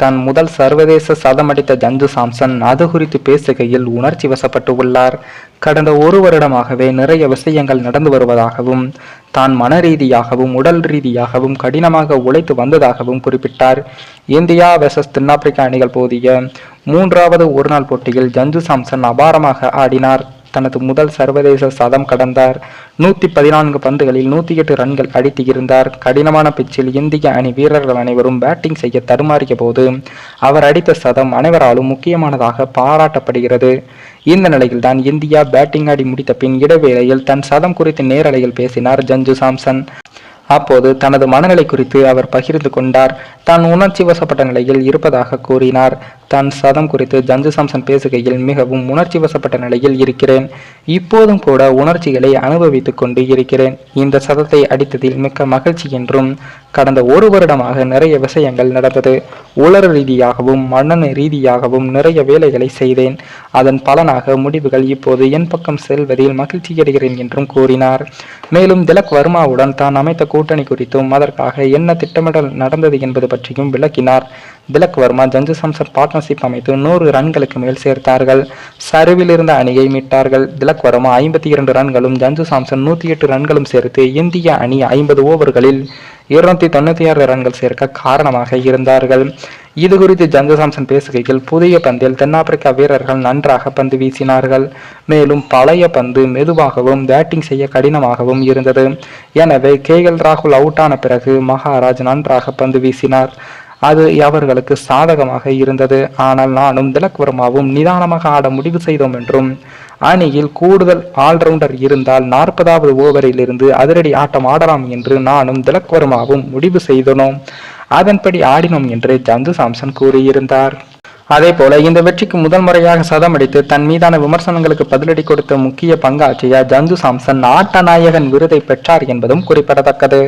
தன் முதல் சர்வதேச சதமடித்த ஜஞ்சு சாம்சன் அது குறித்து பேசுகையில் உணர்ச்சி வசப்பட்டு உள்ளார். கடந்த ஒரு வருடமாகவே நிறைய விஷயங்கள் நடந்து வருவதாகவும் தான் மன ரீதியாகவும் உடல் ரீதியாகவும் கடினமாக உழைத்து வந்ததாகவும் குறிப்பிட்டார். இந்தியா வெர்சஸ் தென்னாப்பிரிக்கா அணிகள் போதிய மூன்றாவது ஒருநாள் போட்டியில் ஜஞ்சு சாம்சன் அபாரமாக ஆடினார். தனது முதல் சர்வதேச சதம் கடந்தார். நூற்றி பதினான்கு பந்துகளில் நூற்றி எட்டு ரன்கள் அடித்து இருந்தார். கடினமான பிச்சில் இந்திய அணி வீரர்கள் அனைவரும் பேட்டிங் செய்ய தடுமாறிய போது அவர் அடித்த சதம் அனைவராலும் முக்கியமானதாக பாராட்டப்படுகிறது. இந்த நிலையில் தான் இந்தியா பேட்டிங் ஆடி முடித்த பின் இடைவேளையில் தன் சதம் குறித்து நேரலையில் பேசினார் ஜஞ்சு சாம்சன். அப்போது தனது மனநிலை குறித்து அவர் பகிர்ந்து கொண்டார். தான் உணர்ச்சி வசப்பட்ட நிலையில் இருப்பதாக கூறினார். தன் சதம் குறித்து ஜஞ்சு சாம்சன் பேசுகையில் மிகவும் உணர்ச்சி வசப்பட்ட நிலையில் இருக்கிறேன். இப்போதும் கூட உணர்ச்சிகளை அனுபவித்துக் கொண்டு இருக்கிறேன். இந்த சதத்தை அடித்ததில் மிக்க மகிழ்ச்சி என்றும் கடந்த ஒரு வருடமாக நிறைய விஷயங்கள் நடந்தது. உலர் ரீதியாகவும் மன்னன் ரீதியாகவும் நிறைய வேலைகளை செய்தேன். அதன் பலனாக முடிவுகள் இப்போது என் பக்கம் செல்வதில் மகிழ்ச்சியடைகிறேன் என்றும் கூறினார். மேலும் திலக் வர்மாவுடன் தான் அமைத்த கூட்டணி குறித்தும் அதற்காக என்ன திட்டமிடல் நடந்தது என்பது பற்றியும் விளக்கினார். திலக் வர்மா ஜஞ்சு சாம்சன் பார்ட்னர்ஷிப் அமைத்து நூறு ரன்களுக்கு மேல் சேர்த்தார்கள். சரிவில் இருந்த அணியை மீட்டார்கள். திலக் வர்மா ஐம்பத்தி இரண்டு ரன்களும் ஜஞ்சு சாம்சன் நூற்றி எட்டு ரன்களும் சேர்த்து இந்திய அணி ஐம்பது ஓவர்களில் இருநூத்தி தொண்ணூத்தி ஆறு ரன்கள் சேர்க்க காரணமாக இருந்தார்கள். இது குறித்து ஜந்து சாம்சன் பேசுகையில் புதிய பந்தில் தென்னாப்பிரிக்கா வீரர்கள் நன்றாக பந்து வீசினார்கள். மேலும் பழைய பந்து மெதுவாகவும் பேட்டிங் செய்ய கடினமாகவும் இருந்தது. எனவே கே எல் ராகுல் அவுட் ஆன பிறகு மகாராஜ் நன்றாக பந்து வீசினார். அது அவர்களுக்கு சாதகமாக இருந்தது? ஆனால் நானும் திலக் வர்மாவும் நிதானமாக ஆட முடிவு செய்தோம் என்றும் அணியில் கூடுதல் ஆல்ரவுண்டர் இருந்தால் நாற்பதாவது ஓவரிலிருந்து அதிரடி ஆட்டம் ஆடலாம் என்று நானும் திலக் வர்மாவும் முடிவு செய்தனோம். அதன்படி ஆடினோம் என்று ஜந்து சாம்சன் கூறியிருந்தார். அதே போல இந்த வெற்றிக்கு முதல் முறையாக சதமடித்து தன் மீதான விமர்சனங்களுக்கு பதிலடி கொடுத்த முக்கிய பங்காற்றிய ஜந்து சாம்சன் ஆட்ட நாயகன் விருதை பெற்றார் என்பதும் குறிப்பிடத்தக்கது.